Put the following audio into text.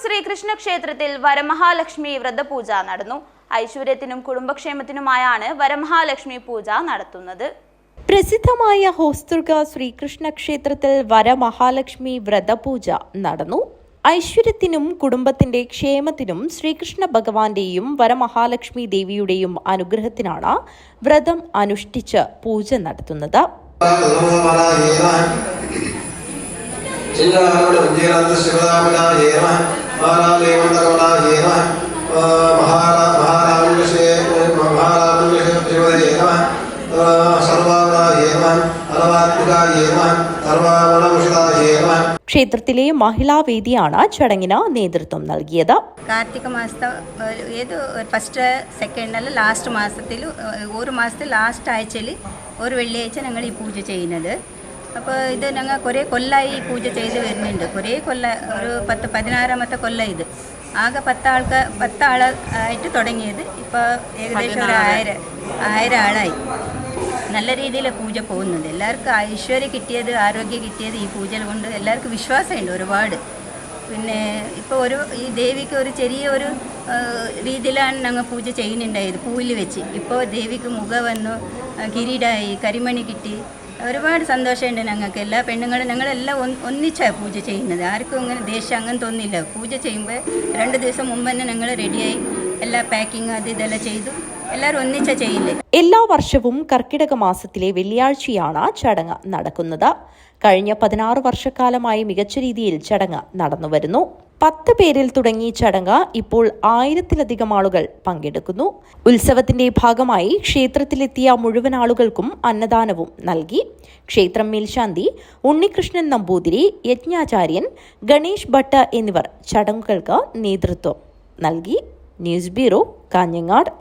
ശ്രീകൃഷ്ണ ക്ഷേത്രത്തിൽ വരമഹാലക്ഷ്മി വ്രതപൂജ നടന്നു ഐശ്വര്യത്തിനും കുടുംബക്ഷേമത്തിനുമായാണ് വരമഹാലക്ഷ്മി പൂജ നടത്തുന്നത് പ്രസിദ്ധമായ ഹോസ്തുർഗ ശ്രീകൃഷ്ണ ക്ഷേത്രത്തിൽ വരമഹാലക്ഷ്മി വ്രതപൂജ നടന്നു ഐശ്വര്യത്തിനും കുടുംബത്തിന്റെ ക്ഷേമത്തിനും ശ്രീകൃഷ്ണ ഭഗവാന്റെയും വരമഹാലക്ഷ്മി ദേവിയുടെയും അനുഗ്രഹത്തിനാണ് വ്രതം അനുഷ്ഠിച്ച് പൂജ നടത്തുന്നത് ശിവരാമിനായ ക്ഷേത്രത്തിലെ മഹിളാവേദിയാണ് ചടങ്ങിന് നേതൃത്വം നൽകിയത്. കാർത്തിക മാസത്തെ ഏത് ഫസ്റ്റ് സെക്കൻഡ് അല്ല ലാസ്റ്റ് മാസത്തിൽ ഒരു മാസത്തിൽ ലാസ്റ്റ് ആഴ്ചയിൽ ഒരു വെള്ളിയാഴ്ച ഞങ്ങൾ ഈ പൂജ ചെയ്യുന്നത്. അപ്പോൾ ഇത് ഞങ്ങൾ കുറേ കൊല്ലമായി പൂജ ചെയ്ത് വരുന്നുണ്ട്. കുറേ കൊല്ല ഒരു പത്ത് പതിനാറാമത്തെ കൊല്ല ഇത്. ആകെ പത്താൾക്ക് പത്താൾ ആയിട്ട് തുടങ്ങിയത്. ഇപ്പോൾ ഏകദേശം ഒരു ആയിരം ആയിരം ആളായി നല്ല രീതിയിൽ പൂജ പോകുന്നുണ്ട്. എല്ലാവർക്കും ഐശ്വര്യം കിട്ടിയത് ആരോഗ്യം കിട്ടിയത് ഈ പൂജ കൊണ്ട് എല്ലാവർക്കും വിശ്വാസമുണ്ട് ഒരുപാട്. പിന്നെ ഇപ്പോൾ ഒരു ഈ ദേവിക്ക് ഒരു ചെറിയ ഒരു രീതിയിലാണ് ഞങ്ങൾ പൂജ ചെയ്യുന്നുണ്ടായത് പൂവിൽ വെച്ച്. ഇപ്പോൾ ദേവിക്ക് മുഖ വന്നു കിരീടായി കരിമണി കിട്ടി. ഒരുപാട് സന്തോഷമുണ്ട് ഞങ്ങൾക്ക്. എല്ലാ പെണ്ണുങ്ങളും ഞങ്ങളെല്ലാം ഒന്നിച്ചാണ് പൂജ ചെയ്യുന്നത്. ആർക്കും അങ്ങനെ ദേഷ്യം അങ്ങനെ തോന്നില്ല. പൂജ ചെയ്യുമ്പോൾ രണ്ട് ദിവസം മുമ്പ് തന്നെ ഞങ്ങൾ റെഡിയായി എല്ലാ പാക്കിങ് അത് ഇതെല്ലാം ചെയ്തു. എല്ലാവരും ഒന്നിച്ച ചെയ്യില്ലേ എല്ലാ വർഷവും കർക്കിടക മാസത്തിലെ വെള്ളിയാഴ്ചയാണ് ചടങ്ങ് നടക്കുന്നത്. കഴിഞ്ഞ പതിനാറ് വർഷക്കാലമായി മികച്ച രീതിയിൽ ചടങ്ങ് നടന്നുവരുന്നു. പത്ത് പേരിൽ തുടങ്ങി ചടങ്ങ് ഇപ്പോൾ ആയിരത്തിലധികം ആളുകൾ പങ്കെടുക്കുന്നു. ഉത്സവത്തിന്റെ ഭാഗമായി ക്ഷേത്രത്തിലെത്തിയ മുഴുവൻ ആളുകൾക്കും അന്നദാനവും നൽകി. ക്ഷേത്രം മേൽശാന്തി ഉണ്ണികൃഷ്ണൻ നമ്പൂതിരി യജ്ഞാചാര്യൻ ഗണേഷ് ഭട്ട് എന്നിവർ ചടങ്ങുകൾക്ക് നേതൃത്വം നൽകി. News bureau Kanhangad.